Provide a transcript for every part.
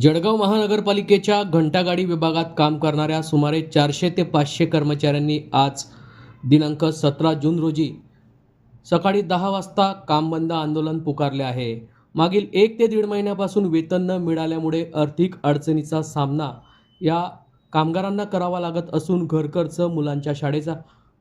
जळगाव महानगरपालिकेच्या घंटागाडी विभागात काम करणाऱ्या सुमारे चारशे ते पाचशे कर्मचाऱ्यांनी आज दिनांक सतरा जून रोजी सकाळी दहा वाजता काम बंद आंदोलन पुकारले आहे. मागील एक ते दीड महिन्यापासून वेतन न मिळाल्यामुळे आर्थिक अडचणीचा सामना या कामगारांना करावा लागत असून घरखर्च मुलांच्या शाळेचा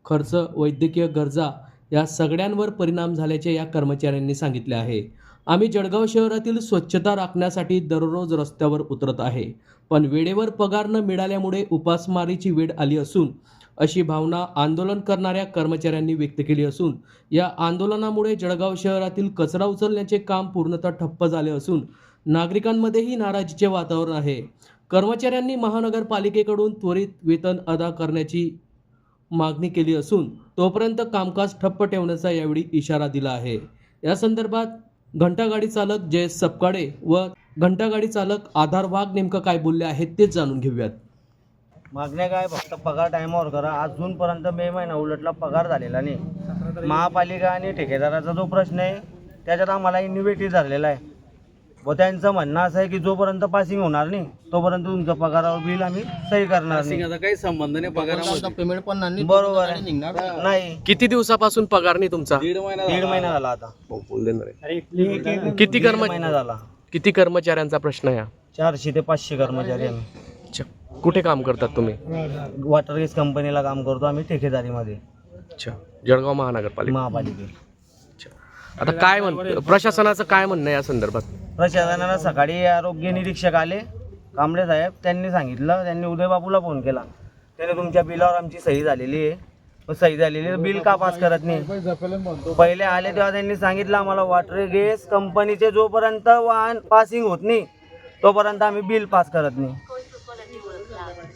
खर्च वैद्यकीय गरजा या सगळ्यांवर परिणाम झाल्याचे या कर्मचाऱ्यांनी सांगितले आहे. आम्ही जळगाव शहरातील स्वच्छता राखण्यासाठी दररोज रस्त्यावर उतरत आहे. पण वेळेवर पगार न मिळाल्यामुळे उपासमारीची वेळ आली असून अशी भावना आंदोलन करणाऱ्या कर्मचाऱ्यांनी व्यक्त केली असून या आंदोलनामुळे जळगाव शहरातील कचरा उचलण्याचे काम पूर्णतः ठप्प झाले असून नागरिकांमध्येही नाराजीचे वातावरण आहे. कर्मचाऱ्यांनी महानगरपालिकेकडून त्वरित वेतन अदा करण्याची मागणी केली असून तोपर्यंत कामकाज ठप्प ठेवण्याचा यावेळी इशारा दिला आहे. या संदर्भात घंटागाडी चालक जयेश सपकाळे व घंटागाडी चालक आधार वाघ नेमकं काय बोलले आहेत तेच जाणून घेऊयात. मागण्या काय फक्त पगार टायमावर करा. अजूनपर्यंत मे महिना उलटला पगार झालेला नाही. महापालिका आणि ठेकेदाराचा जो प्रश्न आहे त्याच्यात आम्हाला इन्व्हेटिव्ह झालेला आहे. व त्यांचं म्हणणं असं आहे की जोपर्यंत पासिंग होणार नाही तोपर्यंत तुमचं पगारावर बिल आम्ही सही करणार नाही. काही संबंध नाही पगारामध्ये. पेमेंट पण नाही बरोबर आहे. नाही. किती दिवसापासून पगार नाही तुमचा? दीड महिना दीड महिना झाला आता. किती दीड कर्म महिना झाला. किती कर्मचाऱ्यांचा प्रश्न आहे हा? चारशे ते पाचशे कर्मचारी आम्ही. अच्छा. कुठे काम करतात तुम्ही? वॉटर गेस कंपनीला काम करतो आम्ही ठेकेदारीमध्ये. अच्छा. जळगाव महानगरपालिका. महापालिकेत. आता काय म्हण प्रशासनाचं काय म्हणणं आहे या संदर्भात? प्रशासनानं सकाळी आरोग्य निरीक्षक आले. कांबळे साहेब त्यांनी सांगितलं. त्यांनी उदय बापूला फोन केला. त्याने तुमच्या बिलावर आमची सही झालेली आहे. मग सही झालेली आहे, बिल का पास करत नाही? पहिले आले तेव्हा त्यांनी सांगितलं आम्हाला वॉटर गेस कंपनीचे जोपर्यंत वाहन पासिंग होत नाही तोपर्यंत आम्ही बिल पास करत नाही.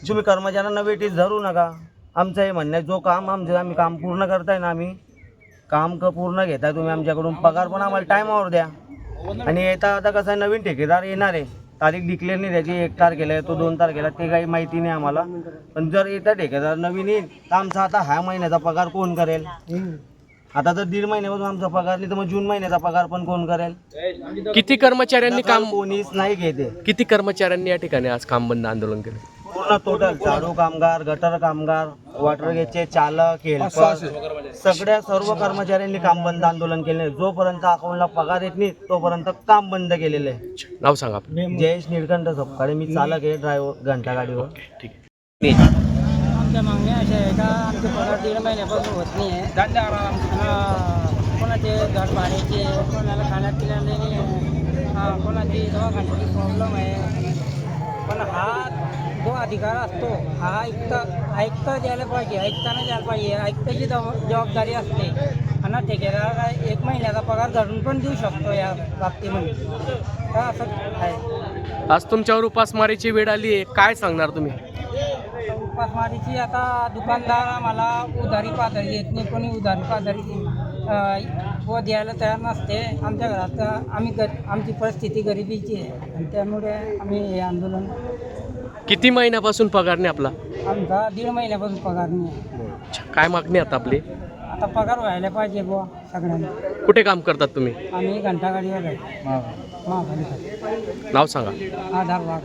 तुम्ही कर्मचाऱ्यांना वेटीस धरू नका. आमचं हे म्हणणं आहे जो काम आमचं आम्ही काम पूर्ण करताय ना आम्ही. काम क पूर्ण घेताय तुम्ही आमच्याकडून. पगार पण आम्हाला टायमावर द्या. आणि येता आता कसं नवीन ठेकेदार येणार आहे. तारीख डिक्लेअर नाही त्याची एक तारखेला तो दोन तारखेला ते काही माहिती नाही आम्हाला. पण जर येता ठेकेदार नवीन येईल तर आमचा आता ह्या महिन्याचा पगार कोण करेल? आता जर दीड महिन्यापासून आमचा पगार नाही तर मग जून महिन्याचा पगार पण कोण करेल? किती कर्मचाऱ्यांनी काम कोणीच नाही घेते. किती कर्मचाऱ्यांनी या ठिकाणी आज काम बंद आंदोलन केलं? पूर्ण टोटल झाडू कामगार गटर कामगार वॉटर गेटचे चालक हेल्पर सगळ्या सर्व कर्मचाऱ्यांनी काम बंद आंदोलन केले जोपर्यंत अकाउंटला पगार येत नाही तोपर्यंत काम बंद केलेलं आहे. नाव सांगा. जयेश निळकंठ सपकाळे मी चालक आहे ड्रायव्हर घंटा गाडीवर. ठीक. आहे आमच्या मागण्या अशा आहे का आमचे पगार दीड महिन्यापासून होत नाही आहे. कोणाचे घर भाड्याचे कोणाला खाण्यात पिण्याला नाही. हा, कोणाची दवाखान्याची प्रॉब्लेम आहे. पण हा जो अधिकार असतो हा ऐकता ऐकता द्यायला पाहिजे ऐकताना द्यायला पाहिजे. ऐकताची जबाब- जबाबदारी असते. आणि ठेकेदाराला एक महिन्याचा पगार धरून पण देऊ शकतो या बाबतीमध्ये. तर असं आहे. आज तुमच्यावर उपासमारीची वेळ आली आहे. काय सांगणार तुम्ही? उपासमारीची आता दुकानदार आम्हाला उधारी पाधारी देत नाही. कोणी उधारी पाधारी अं, व द्यायला तयार नसते. आमच्या घरात आम्ही आमची परिस्थिती गरिबीची आहे. आणि त्यामुळे आम्ही हे आंदोलन किती महिन्यापासून पगार नाही आपला? आमचा दीड महिन्यापासून पगार नाही. आहे. अच्छा, काय मागणी आता आपली? आता पगार व्हायला पाहिजे बुवा सगळ्यांना. कुठे काम करतात तुम्ही? आम्ही घंटागाडीवर आहे. महापालिका नाव सांगा. आधार वाघ.